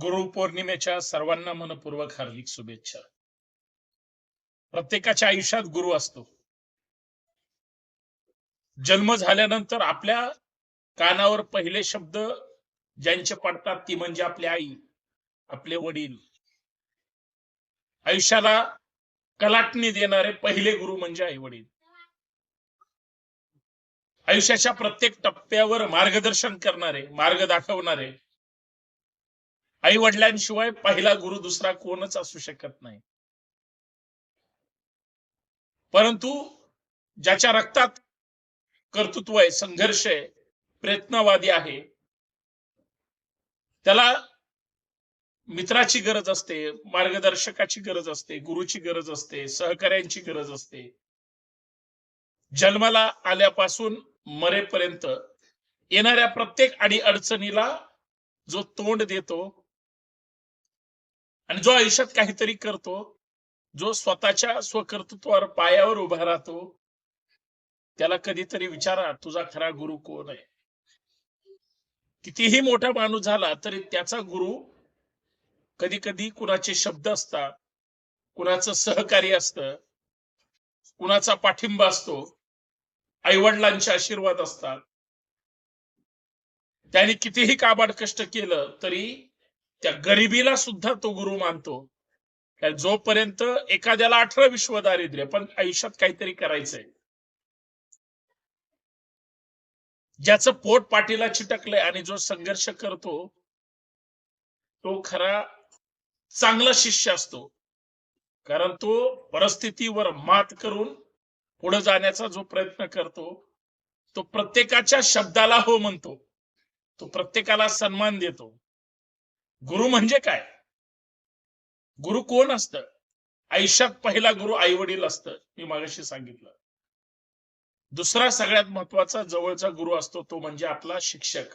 गुरुपौर्णिमेच्या सर्वांना मनपूर्वक हार्दिक शुभेच्छा. प्रत्येकाच्या आयुष्यात गुरु असतो. जन्म झाल्यानंतर आपल्या कानावर पहिले शब्द ज्यांचे पडतात ती म्हणजे आपली आई आपले वडील. आयुष्याला कलाटणी देणारे पहिले गुरु म्हणजे आई वडील आयुष्याच्या प्रत्येक टप्प्यावर मार्गदर्शन करणारे मार्ग दाखवणारे आई वडिलांशिवाय पहिला गुरु दुसरा कोणच असू शकत नाही. परंतु ज्याच्या रक्तात कर्तृत्व आहे संघर्ष आहे प्रयत्नवादी आहे त्याला मित्राची गरज असते मार्गदर्शकाची गरज असते गुरुची गरज असते सहकार्यांची गरज असते. जन्माला आल्यापासून मरेपर्यंत येणाऱ्या प्रत्येक आणि अडचणीला जो तोंड देतो आणि जो आयुष्यात काहीतरी करतो जो स्वतःच्या स्वकर्तृत्वावर पायावर उभा राहतो त्याला कधीतरी विचारा तुझा खरा गुरु कोण आहे? कितीही मोठा माणूस झाला तरी त्याचा गुरु कधी कधी कुणाचे शब्द असतात कुणाचं सहकार्य असत कुणाचा पाठिंबा असतो आईवडिलांचे आशीर्वाद असतात. त्याने कितीही काबाड कष्ट केलं तरी त्या गरिबीला सुद्धा तो गुरु मानतो. जोपर्यंत एखाद्याला अठरा विश्व दारिद्र्य पण आयुष्यात काहीतरी करायचंय. ज्याचं पोट पाठीला चिटकलंय आणि जो संघर्ष करतो तो खरा चांगला शिष्य असतो. कारण तो परिस्थितीवर मात करून पुढे जाण्याचा जो प्रयत्न करतो तो प्रत्येकाच्या शब्दाला हो म्हणतो. तो प्रत्येकाला सन्मान देतो. गुरु म्हणजे काय? गुरु कोण असतं? आयुष्यात पहिला गुरु आई वडील असतं मी मागाशी सांगितलं. दुसरा सगळ्यात महत्त्वाचा जवळचा गुरु असतो तो म्हणजे आपला शिक्षक.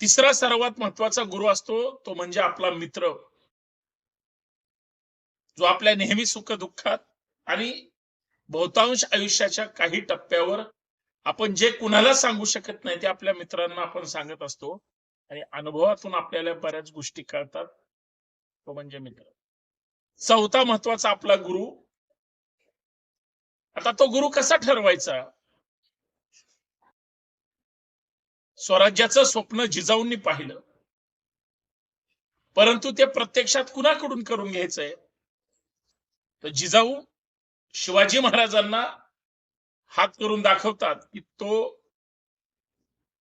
तिसरा सर्वात महत्त्वाचा गुरु असतो तो म्हणजे आपला मित्र. जो आपल्या नेहमी सुख दुःखात आणि बहुतांश आयुष्याच्या काही टप्प्यावर आपण जे कुणाला सांगू शकत नाही ते आपल्या मित्रांना आपण सांगत असतो. आणि अनुभवातून आपल्याला बऱ्याच गोष्टी कळतात. तो म्हणजे मित्र. चौथा महत्त्वाचा आपला गुरु. आता तो गुरु कसा ठरवायचा? स्वराज्याचं स्वप्न जिजाऊंनी पाहिलं. परंतु ते प्रत्यक्षात कुणाकडून करून घ्यायचंय? तर जिजाऊ शिवाजी महाराजांना हात करून दाखवतात की तो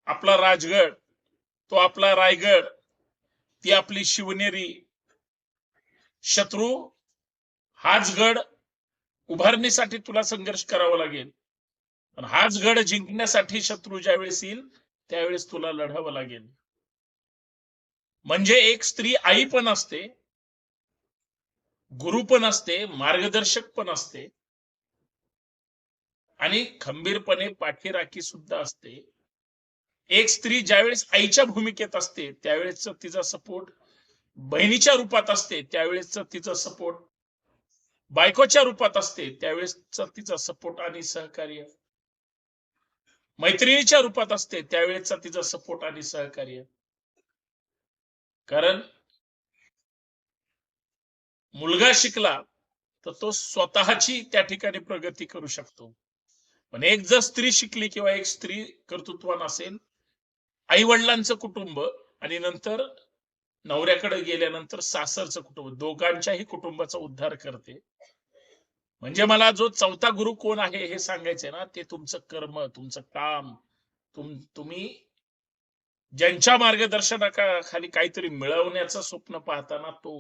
आपला राजगड तो आपला रायगड ती आपली शिवनेरी. शत्रू हाच गड उभारणीसाठी तुला संघर्ष करावा लागेल. पण हाच गड जिंकण्यासाठी शत्रू ज्यावेळेस येईल त्यावेळेस तुला लढावं लागेल. म्हणजे एक स्त्री आई पण असते गुरु पण असते मार्गदर्शक पण असते. आणि खंबीरपणे पाठीराखी सुद्धा असते. एक स्त्री ज्यावेळेस आईच्या भूमिकेत असते त्यावेळेस तिचा सपोर्ट बहिणीच्या रूपात असते त्यावेळेस तिचा सपोर्ट बायकोच्या रूपात असते त्यावेळेस तिचा सपोर्ट आणि सहकार्य. मैत्रिणीच्या रूपात असते त्यावेळेचा तिचा सपोर्ट आणि सहकार्य. कारण मुलगा शिकला तर तो स्वतःची त्या ठिकाणी प्रगती करू शकतो. पण एक जर स्त्री शिकली किंवा एक स्त्री कर्तृत्वान असेल आई वडिलांचं कुटुंब आणि नंतर नवऱ्याकडे गेल्यानंतर सासरचं कुटुंब दोघांच्याही कुटुंबाचा उद्धार करते. म्हणजे मला जो चौथा गुरु कोण आहे हे सांगायचंय ना ते तुमचं कर्म तुमचं काम तुम तुम्ही ज्यांच्या मार्गदर्शनाखाली काहीतरी मिळवण्याचं स्वप्न पाहताना तो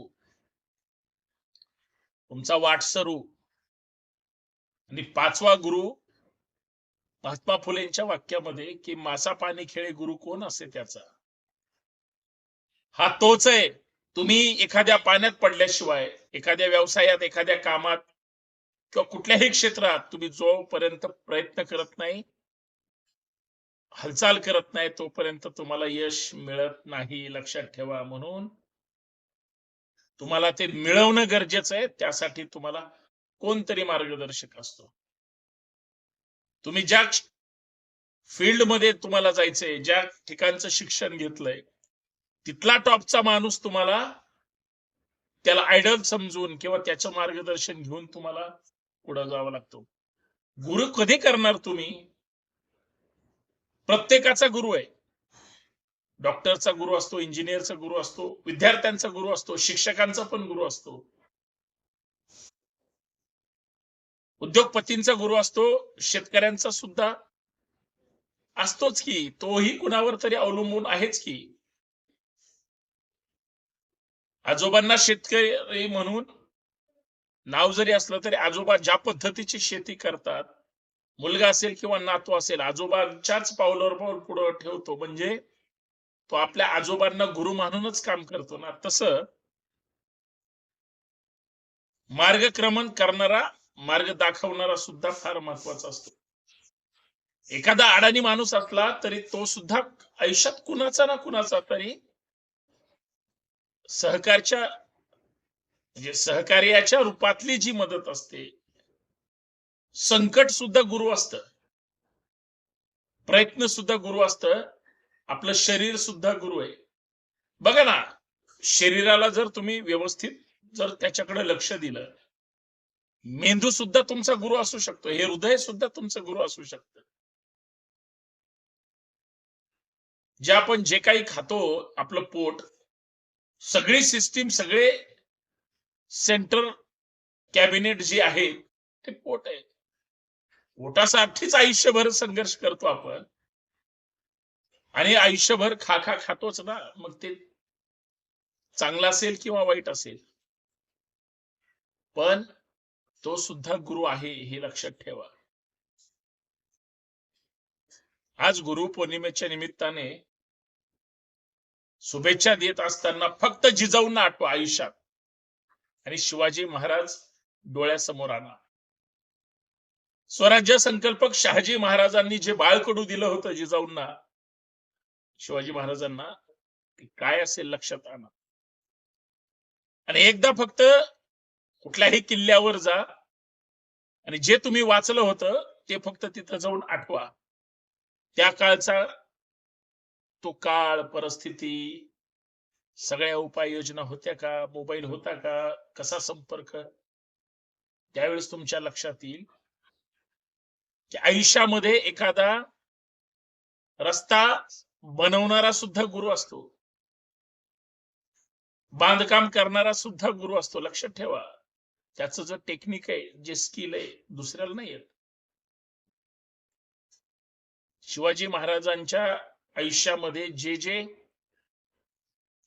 तुमचा वाटसरू. आणि पाचवा गुरु महात्मा फुलेंच्या वाक्यामध्ये की मासा पाणी खेळे गुरु कोण असे त्याचा? हा तोच आहे. तुम्ही एखाद्या पाण्यात पडल्याशिवाय एखाद्या व्यवसायात एखाद्या कामात किंवा कुठल्याही क्षेत्रात तुम्ही जोपर्यंत प्रयत्न करत नाही हालचाल करत नाही तोपर्यंत तुम्हाला यश मिळत नाही लक्षात ठेवा. म्हणून तुम्हाला ते मिळवणं गरजेचं आहे. त्यासाठी तुम्हाला कोणतरी मार्गदर्शक असतो. तुम्ही ज्या फील्डमध्ये फील्डमध्ये तुम्हाला जायचंय ज्या ठिकाणचं शिक्षण घेतलंय तिथला टॉपचा माणूस तुम्हाला त्याला आयडल समजून किंवा त्याचं मार्गदर्शन घेऊन तुम्हाला पुढे जावं लागतो. गुरु कधी करणार तुम्ही? प्रत्येकाचा गुरु आहे. डॉक्टरचा गुरु असतो इंजिनियरचा गुरु असतो विद्यार्थ्यांचा गुरु असतो शिक्षकांचा पण गुरु असतो. उद्योगपतींचा गुरु असतो शेतकऱ्यांचा सुद्धा असतोच की तोही कुणावर तरी अवलंबून आहेच की. आजोबांना शेतकरी म्हणून नाव जरी असलं तरी आजोबा ज्या पद्धतीची शेती करतात मुलगा असेल किंवा नातू असेल आजोबांच्याच पावलावर पाऊल पुढे ठेवतो. म्हणजे तो आपल्या आजोबांना गुरु मानूनच काम करतो ना. तस मार्गक्रमण करणारा मार्ग दाखवणारा सुद्धा फार महत्त्वाचा असतो. एखादा अडाणी माणूस असला तरी तो सुद्धा आयुष्यात कुणाचा ना कुणाचा तरी सहकारच्या म्हणजे सहकार्याच्या रूपातली जी मदत असते संकट सुद्धा गुरु असत. प्रयत्न सुद्धा गुरु असत. आपलं शरीर सुद्धा गुरु आहे. बघा ना शरीराला जर तुम्ही व्यवस्थित जर त्याच्याकडे लक्ष दिलं मेंदू सुद्धा तुमचा गुरु असू शकतो. हे हृदय सुद्धा तुमचं गुरु असू शकतं. जे आपण जे काही खातो आपलं पोट सगळी सिस्टीम सगळे सेंटर कॅबिनेट जे आहे ते पोट आहे. पोटासाठीच आयुष्यभर संघर्ष करतो आपण. आणि आयुष्यभर खा खा खातोच ना. मग ते चांगलं असेल किंवा वाईट असेल. पण तो सुद्धा गुरु आहे हे लक्षात ठेवा. आज गुरु पौर्णिमेच्या निमित्ताने शुभेच्छा देत असताना फक्त जिजाऊंना आठवा आयुष्यात. आणि शिवाजी महाराज डोळ्यासमोर आणा स्वराज्य संकल्पक शहाजी महाराजांनी जे बाळकडू दिलं होतं जिजाऊंना शिवाजी महाराजांना काय असेल लक्षात आणा. आणि एकदा फक्त कुठल्याही किल्ल्यावर जा. आणि जे तुम्ही वाचलं होतं ते फक्त तिथं जाऊन आठवा. त्या काळचा तो काळ परिस्थिती सगळ्या उपाययोजना होत्या का? मोबाईल होता का? कसा संपर्क? त्यावेळेस तुमच्या लक्षात येईल की आयुष्यामध्ये एखादा रस्ता बनवणारा सुद्धा गुरु असतो. बांधकाम करणारा सुद्धा गुरु असतो. लक्षात ठेवा. त्याचं जे टेक्निक आहे जे स्किल आहे दुसऱ्याला नाही येत. शिवाजी महाराजांच्या आयुष्यामध्ये जे जे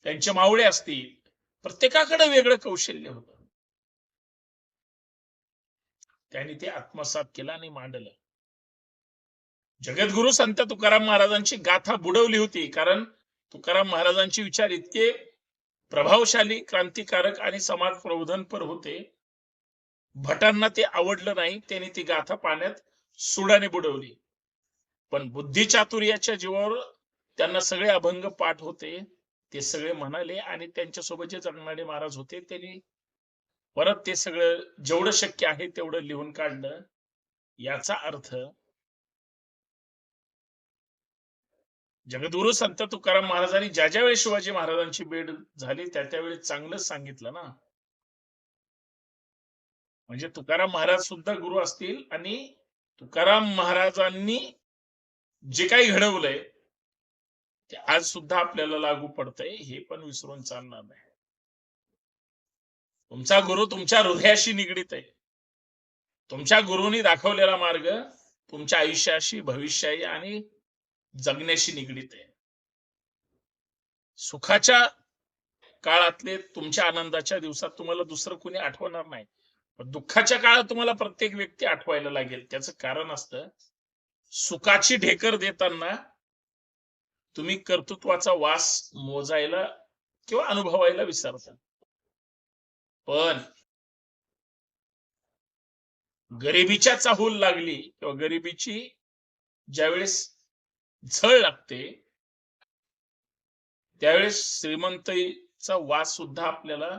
त्यांचे मावळे असतील प्रत्येकाकडे वेगळं कौशल्य होत. त्यांनी ते आत्मसात केलं आणि मांडलं. जगद्गुरु संत तुकाराम महाराजांची गाथा बुडवली होती कारण तुकाराम महाराजांचे विचार इतके प्रभावशाली क्रांतिकारक आणि समाज प्रबोधनपर होते भटांना ते आवडलं नाही त्यांनी ती गाथा पाण्यात सुडाने बुडवली. पण बुद्धिचातुर्याच्या जीवावर त्यांना सगळे अभंग पाठ होते ते सगळे म्हणाले आणि त्यांच्यासोबत जे जगणारे महाराज होते त्यांनी परत ते सगळं जेवढं शक्य आहे तेवढं लिहून काढलं. याचा अर्थ जगद्गुरु संत तुकाराम महाराजांनी ज्या ज्या वेळेस शिवाजी महाराजांची भेट झाली त्या त्यावेळी चांगलंच सांगितलं ना. म्हणजे तुकाराम महाराज सुद्धा गुरु असतील आणि तुकाराम महाराजांनी जे काही घडवलंय ते आज सुद्धा आपल्याला लागू पडतंय हे पण विसरून चालणार नाही. तुमचा गुरु तुमच्या हृदयाशी निगडीत आहे. तुमच्या गुरुनी दाखवलेला मार्ग तुमच्या आयुष्याशी भविष्याशी आणि जगण्याशी निगडीत आहे. सुखाच्या काळातले तुमच्या आनंदाच्या दिवसात तुम्हाला दुसरं कुणी आठवणार नाही. दुःखाच्या काळात तुम्हाला प्रत्येक व्यक्ती आठवायला लागेल. त्याचं कारण असतं सुखाची ढेकर देताना तुम्ही कर्तृत्वाचा वास मोजायला किंवा अनुभवायला विसरता. पण गरिबीच्या चाहूल लागली किंवा गरिबीची ज्यावेळेस झळ लागते त्यावेळेस श्रीमंतीचा वास सुद्धा आपल्याला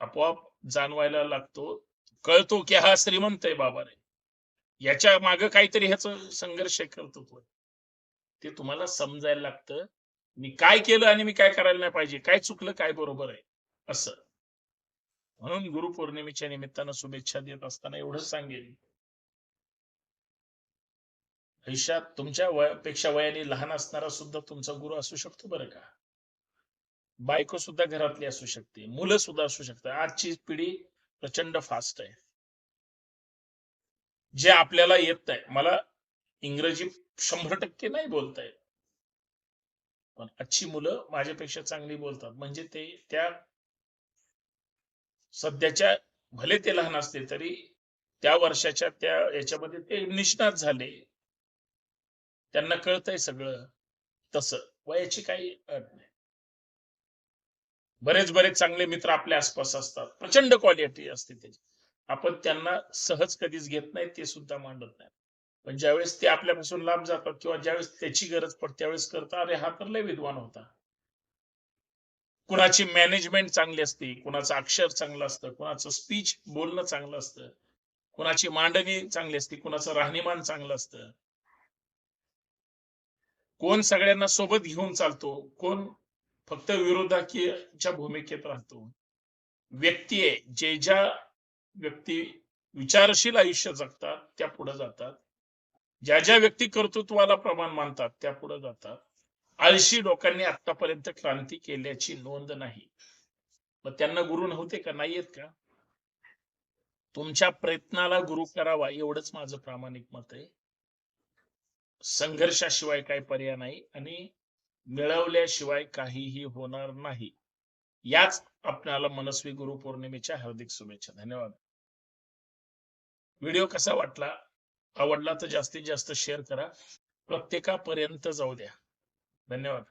आपोआप जाणवायला लागतो. कळतो की हा श्रीमंत आहे बाबा रे याच्या माग काहीतरी ह्याच संघर्ष करतो ते. तुम्हाला समजायला लागतं. मी काय केलं आणि मी काय करायला नाही पाहिजे. काय चुकलं काय बरोबर आहे. असं. म्हणून गुरु पौर्णिमेच्या निमित्तानं शुभेच्छा देत असताना एवढं सांगेन. आयुष्यात तुमच्या वयापेक्षा वयाने लहान असणारा सुद्धा तुमचा गुरु असू शकतो बरं का? बायको सुद्धा घरातली असू शकते मुलं सुद्धा असू शकतात. आजची पिढी प्रचंड फास्ट आहे. जे आपल्याला येत आहे मला इंग्रजी शंभर टक्के नाही बोलता येत. पण आजची मुलं माझ्यापेक्षा चांगली बोलतात. म्हणजे ते त्या सध्याच्या भले ते लहान असते तरी त्या वर्षाच्या त्या याच्यामध्ये ते निष्णात झाले. त्यांना कळतंय सगळं तसं. वयाची काही अट नाही. बरेच बरेच चांगले मित्र आपल्या आसपास असतात. प्रचंड क्वालिटी असते त्याची आपण त्यांना सहज कधीच घेत नाही ते सुद्धा मांडत नाही. पण ज्यावेळेस ते आपल्यापासून लांब जातात किंवा ज्यावेळेस त्याची गरज पडते त्यावेळेस करता अरे हा तर लय विद्वान होता. कुणाची मॅनेजमेंट चांगली असते कुणाचं अक्षर चांगलं असतं कुणाचं स्पीच बोलणं चांगलं असतं कुणाची मांडणी चांगली असते कुणाचं राहणीमान चांगलं असतं. कोण सगळ्यांना सोबत घेऊन चालतो कोण फक्त विरोधाकीच्या भूमिकेत राहतो. व्यक्ती आहे जे ज्या व्यक्ती विचारशील आयुष्य जगतात त्या पुढे जातात. ज्या ज्या व्यक्ती कर्तृत्वाला प्रमाण मानतात त्या पुढे जातात. आळशी लोकांनी आतापर्यंत क्रांती केल्याची नोंद नाही. मग त्यांना गुरु नव्हते का? नाहीयेत का? तुमच्या प्रयत्नाला गुरु करावा एवढंच माझं प्रामाणिक मत आहे. संघर्षाशिवाय काही पर्याय नाही. आणि मिळवल्याशिवाय काहीही होणार नाही. याच आपल्याला मनस्वी गुरु पौर्णिमेच्या हार्दिक शुभेच्छा. धन्यवाद. व्हिडिओ कसा वाटला? आवडला तर जास्तीत जास्त शेअर करा. प्रत्येकापर्यंत जाऊ द्या. धन्यवाद.